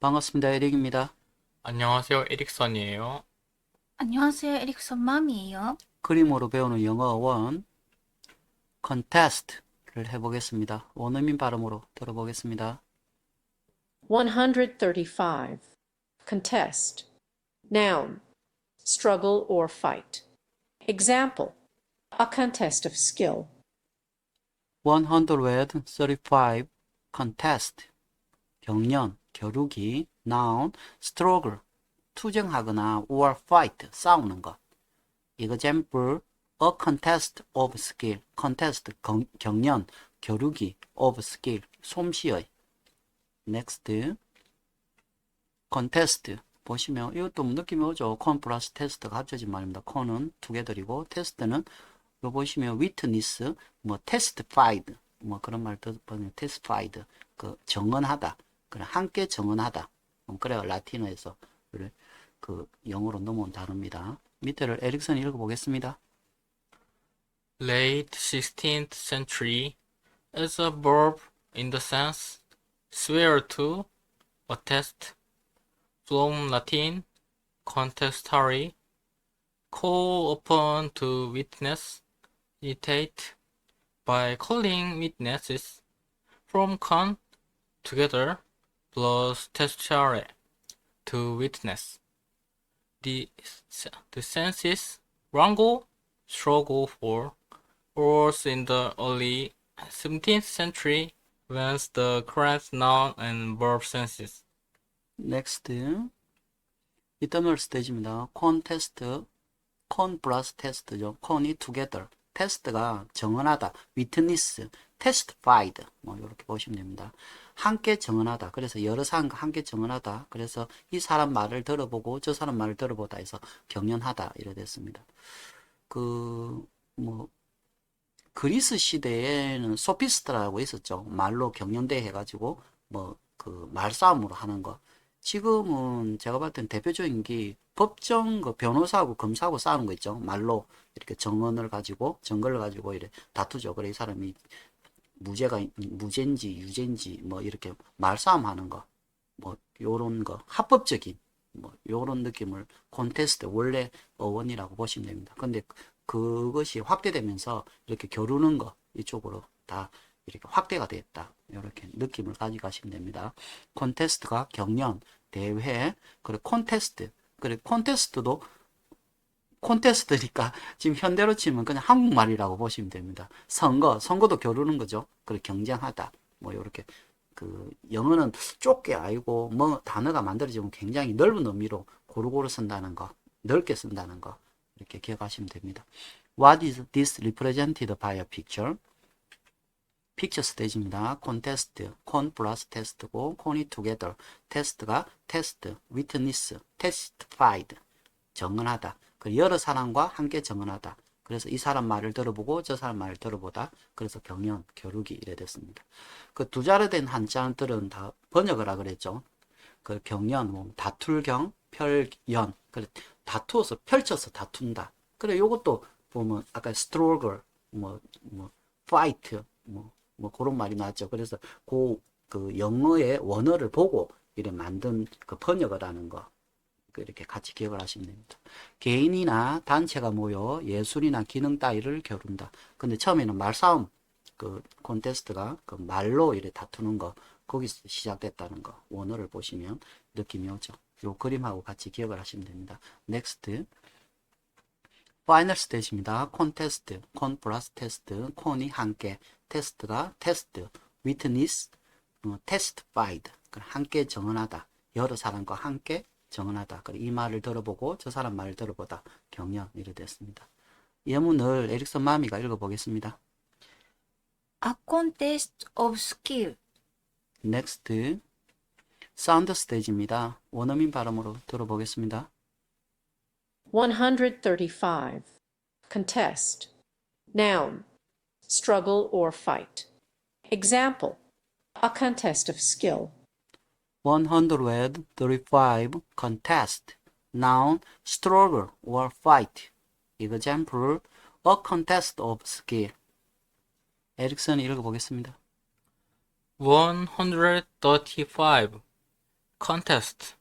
반갑습니다. 에릭입니다. 안녕하세요. 에릭선이에요. 안녕하세요. 에릭son 맘이에요. 그림으로 배우는 영어 원 contest를 해보겠습니다. 원어민 발음으로 들어보겠습니다. 135. Contest. Noun. Struggle or fight. Example. A contest of skill. 135 contest 경연, 겨루기 noun struggle 투쟁하거나 or fight 싸우는 것 example a contest of skill contest 경, 경연, 겨루기 of skill 솜씨의 next contest 보시면 이것도 느낌이 오죠. con 플러스 테스트가 합쳐진 말입니다. con은 together이고 테스트는 이거 보시면 witness, 뭐 testified, 뭐 그런 말 듣보면 testified, 그 정언하다, 그래 함께 정언하다. 음, 그래요 라틴어에서 그 영어로 넘어온 단어입니다. 밑에를 에릭슨이 읽어보겠습니다. Late 16th century is a verb in the sense swear to, attest, from Latin contestare, call upon to witness, imitate, by calling witnesses, from con, together, plus testare, to witness. The, the sense is wrangle, struggle for, was in the early 17th century when the correct noun and verb senses. next 이터널 스테이지입니다. contest, con 플러스 test죠. con이 together, Test가 정언하다, witness, testified 뭐 이렇게 보시면 됩니다. 함께 정언하다. 그래서 여러 사람과 함께 정언하다. 그래서 이 사람 말을 들어보고 저 사람 말을 들어보다 해서 경연하다 이래 됐습니다. 그 뭐 그리스 시대에는 소피스트라고 있었죠. 말로 경연대 해가지고 뭐 그 말싸움으로 하는 거. 지금은 제가 봤을 땐 대표적인 게 법정 그 변호사하고 검사하고 싸우는 거 있죠. 말로 이렇게 정언을 가지고 정거를 가지고 이래 다투죠. 그래 이 사람이 무죄가 무죄인지 유죄인지 뭐 이렇게 말싸움 하는 거. 뭐 요런 거 합법적인 뭐 요런 느낌을 콘테스트 원래 어원이라고 보시면 됩니다. 근데 그것이 확대되면서 이렇게 겨루는 거 이쪽으로 다 이렇게 확대가 됐다. 이렇게 느낌을 가져가시면 됩니다. 콘테스트가 경연, 대회, 그리고 콘테스트. 그리고 콘테스트도 콘테스트니까 지금 현대로 치면 그냥 한국말이라고 보시면 됩니다. 선거, 선거도 겨루는 거죠. 그리고 경쟁하다. 뭐 이렇게 그 영어는 좁게 알고 뭐 단어가 만들어지면 굉장히 넓은 의미로 고루고루 쓴다는 거, 넓게 쓴다는 거 이렇게 기억하시면 됩니다. What is this represented by a picture? 픽처 스테이지입니다. 콘 테스트, 콘 플러스 테스트고 콘이 together, 테스트가 테스트, witness, testified, 정언하다. 그 여러 사람과 함께 정언하다. 그래서 이 사람 말을 들어보고 저 사람 말을 들어보다. 그래서 경연, 겨루기 이래 됐습니다. 그 두 자로 된 한자들은 다 번역을 하라 그랬죠. 그 경연, 뭐 다툴경, 펼연, 그래 다투어서 펼쳐서 다툰다. 그래 요것도 보면 아까 struggle, 뭐, 뭐 fight, 뭐, 뭐 그런 말이 나왔죠. 그래서 그, 그 영어의 원어를 보고 이래 만든 그 번역을 하는 거. 그 이렇게 같이 기억을 하시면 됩니다. 개인이나 단체가 모여 예술이나 기능 따위를 겨룬다. 근데 처음에는 말싸움, 그 콘테스트가 그 말로 이래 다투는 거, 거기서 시작됐다는 거, 원어를 보시면 느낌이 오죠. 요 그림하고 같이 기억을 하시면 됩니다. 넥스트. 파이널 스테이지입니다. 콘 테스트, 콘 플러스 테스트, 콘이 함께, 테스트가 테스트, 위트니스, 어, 테스트 파이드, 함께 정언하다. 여러 사람과 함께 정언하다. 이 말을 들어보고 저 사람 말을 들어보다. 경연 이래 됐습니다. 예문을 에릭슨 마미가 읽어보겠습니다. A contest of skill. 넥스트 사운드 스테이지입니다. 원어민 발음으로 들어보겠습니다. 135. Contest. Noun. Struggle or fight. Example. A contest of skill. 135 contest noun struggle or fight example a contest of skill 에릭슨이 읽어보겠습니다. 135. contest.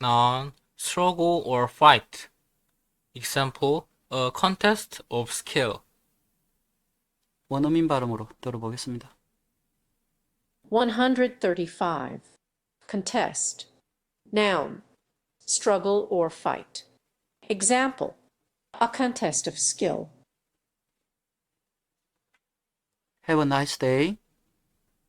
Noun, struggle or fight. Example, a contest of skill. 원어민 발음으로 들어보겠습니다. 135. Contest. Noun. Struggle or fight. Example. A contest of skill. Have a nice day.